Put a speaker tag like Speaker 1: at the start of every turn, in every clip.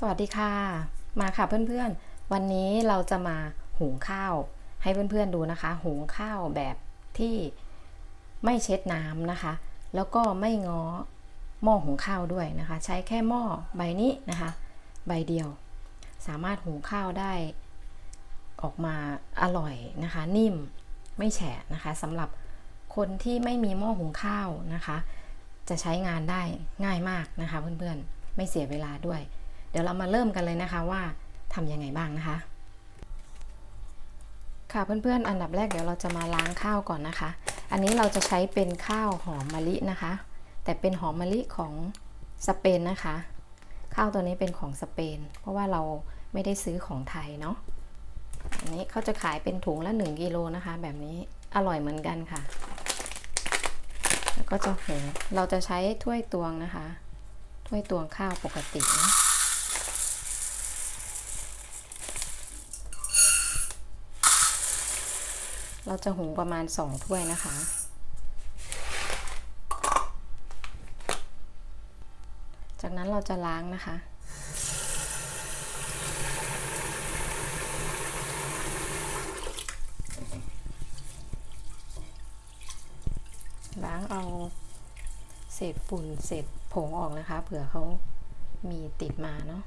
Speaker 1: สวัสดีค่ะ มาค่ะเพื่อนๆ วันนี้เราจะมาหุงข้าว ให้เพื่อนๆดูนะคะ หุงข้าวแบบที่ไม่เช็ดน้ำนะคะ แล้วก็ไม่ง้อหม้อหุงข้าวด้วยนะคะ ใช้แค่หม้อใบนี้นะคะ ใบเดียว สามารถหุงข้าวได้ ออกมาอร่อยนะคะ นิ่มไม่แฉะนะคะสำหรับคนที่ไม่มีหม้อหุงข้าวนะคะ จะใช้งานได้ง่ายมากนะคะ เพื่อนๆ ไม่เสียเวลาด้วย เดี๋ยวเรามาเริ่มกันเลยนะคะว่าทำยังไงบ้างนะคะ ค่ะเพื่อนๆ อันดับแรกเดี๋ยวเราจะมาล้างข้าวก่อนนะคะ อันนี้เราจะใช้เป็นข้าวหอมมะลินะคะ แต่เป็นหอมมะลิของสเปนนะคะ ข้าวตัวนี้เป็นของสเปน เพราะว่าเราไม่ได้ซื้อของไทยเนาะ อันนี้เขาจะขายเป็นถุงละ 1กิโลนะคะ แบบนี้อร่อยเหมือนกันค่ะ แล้วก็จะหุงเราจะใช้ถ้วยตวงนะคะ ถ้วยตวงข้าวปกตินะ เราจะหุงประมาณ 2 ถ้วยนะคะ จากนั้นเราจะล้างนะคะ ล้างเอาเศษฝุ่นเศษผงออกนะคะ เผื่อเขามีติดมาเนาะ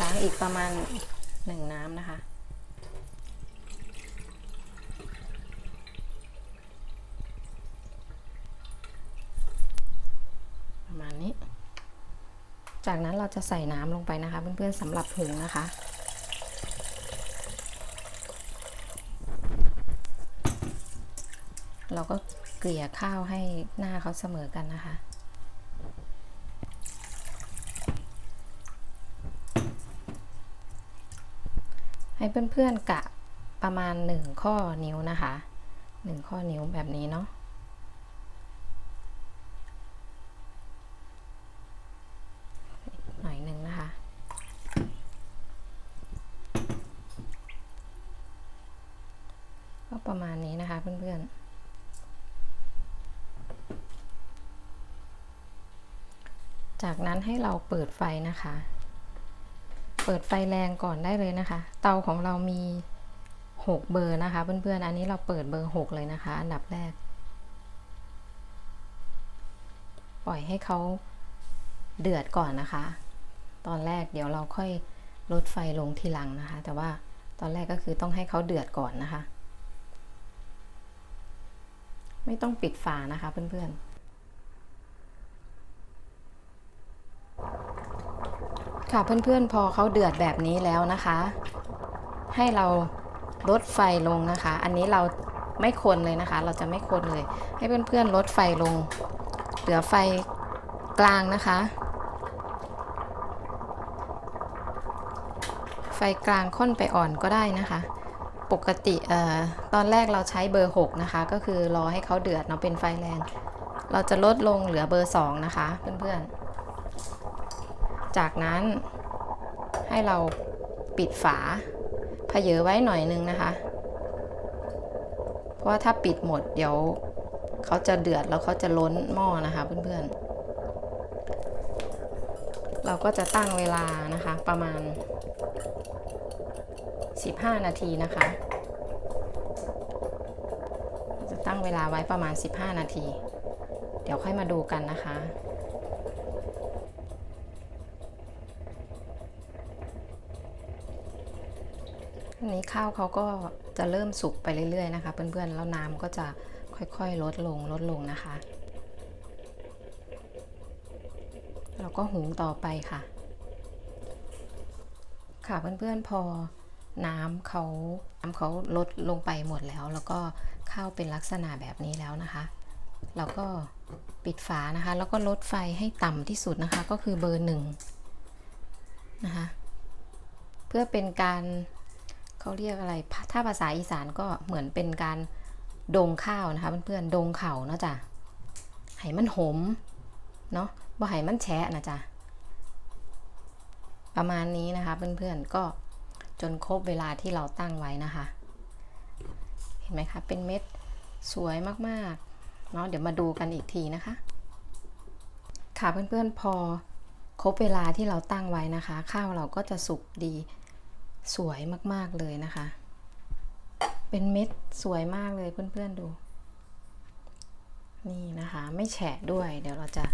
Speaker 1: ล้างอีกประมาณหนึ่งน้ำนะคะ ประมาณนี้ จากนั้นเราจะใส่น้ำลงไปนะคะ เพื่อนๆสำหรับหุงนะคะเราก็เกลี่ยข้าวให้หน้าเขาเสมอกันนะคะ ให้เพื่อนๆกะประมาณ 1 ข้อนิ้วนะคะ 1 ข้อนิ้วแบบนี้เนาะหน่อยหนึ่งนะคะ ก็ประมาณนี้นะคะเพื่อนๆจากนั้นให้เราเปิดไฟนะคะ เปิดไฟแรงก่อนได้เลยนะคะ เตาของเรามี 6 เบอร์นะคะเพื่อนๆ อันนี้เราเปิดเบอร์ 6 เลยนะคะ อันดับแรก ปล่อยให้เขาเดือดก่อนนะคะ ตอนแรกเดี๋ยวเราค่อยลดไฟลงทีหลังนะคะ แต่ว่าตอนแรกก็คือต้องให้เขาเดือดก่อนนะคะ ไม่ต้องปิดฝานะคะเพื่อนๆ ค่ะเพื่อนๆพอเขาเดือดแบบนี้แล้วนะคะ ให้เราลดไฟลงนะคะ อันนี้เราไม่คนเลยนะคะ เราจะไม่คนเลย ให้เพื่อนๆลดไฟลง เหลือไฟกลางนะคะ ไฟกลางค่อนไปอ่อนก็ได้นะคะ ปกติเอ่อตอนแรกเราใช้เบอร์ 6 นะคะ ก็คือรอให้เขาเดือดเนาะเป็นไฟแรง เราจะลดลงเหลือเบอร์ 2 นะคะ เพื่อนๆ จากนั้นให้เราปิดฝาเพเยอไว้หน่อยนึงนะคะ เพราะว่าถ้าปิดหมดเดี๋ยวเขาจะเดือดแล้วเขาจะล้นหม้อนะคะเพื่อนๆ เราก็จะตั้งเวลานะคะประมาณ 15 นาทีนะคะ จะตั้งเวลาไว้ประมาณ 15 นาที เดี๋ยวค่อยมาดูกันนะคะ อันนี้ข้าวเขาก็จะเริ่มสุกไปเรื่อยๆนะคะ เพื่อนๆแล้วน้ำก็จะค่อยๆลดลงลดลงนะคะ เราก็หุงต่อไปค่ะ ค่ะเพื่อนๆพอน้ำเขาน้ำเขาลดลงไปหมดแล้ว แล้วก็ข้าวเป็นลักษณะแบบนี้แล้วนะคะ เราก็ปิดฝานะคะ แล้วก็ลดไฟให้ต่ำที่สุดนะคะ ก็คือเบอร์หนึ่งนะคะ เพื่อเป็นการ เขาเรียกอะไร ถ้าภาษาอีสานก็เหมือนเป็นการดงข้าวนะคะเพื่อนๆดงเข่าเนาะจ้ะให้มันหมเนาะบ่ให้มันแฉะนะจ๊ะประมาณนี้นะคะเพื่อนๆก็จนครบเวลาที่เราตั้งไว้นะคะ เห็นไหมคะ เป็นเม็ดสวยมากๆเนาะเดี๋ยวมาดูกันอีกทีนะคะ ค่ะเพื่อนๆพอครบเวลาที่เราตั้งไว้นะคะ ข้าวเราก็จะสุกดี สวยมากๆเลยนะคะ เป็นเม็ดสวยมากเลยเพื่อนๆดู นี่นะคะ ไม่แฉะด้วย เดี๋ยวเราจะ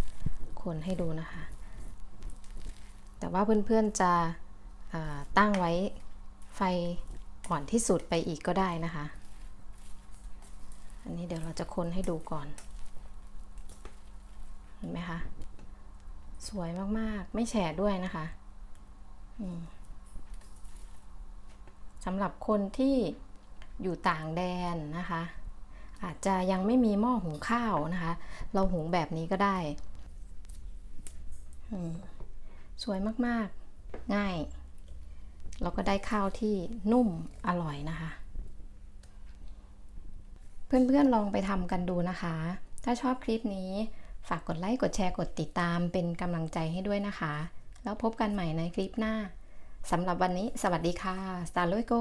Speaker 1: คนให้ดูนะคะ แต่ว่าเพื่อนๆจะตั้งไว้ไฟอ่อนที่สุดไปอีกก็ได้นะคะ อันนี้เดี๋ยวเราจะคนให้ดูก่อน เห็นไหมคะ สวยมากๆ ไม่แฉะด้วยนะคะ อืม สำหรับคนที่อยู่ต่างแดนนะคะ อาจจะยังไม่มีหม้อหุงข้าวนะคะ เราหุงแบบนี้ก็ได้ สวยมากๆ ง่าย เราก็ได้ข้าวที่นุ่มอร่อยนะคะ เพื่อนๆลองไปทำกันดูนะคะ ถ้าชอบคลิปนี้ฝากกดไลค์ กดแชร์ กดติดตามเป็นกำลังใจให้ด้วยนะคะ แล้วพบกันใหม่ในคลิปหน้า สำหรับวันนี้สวัสดีค่ะสตาร์ลุยโก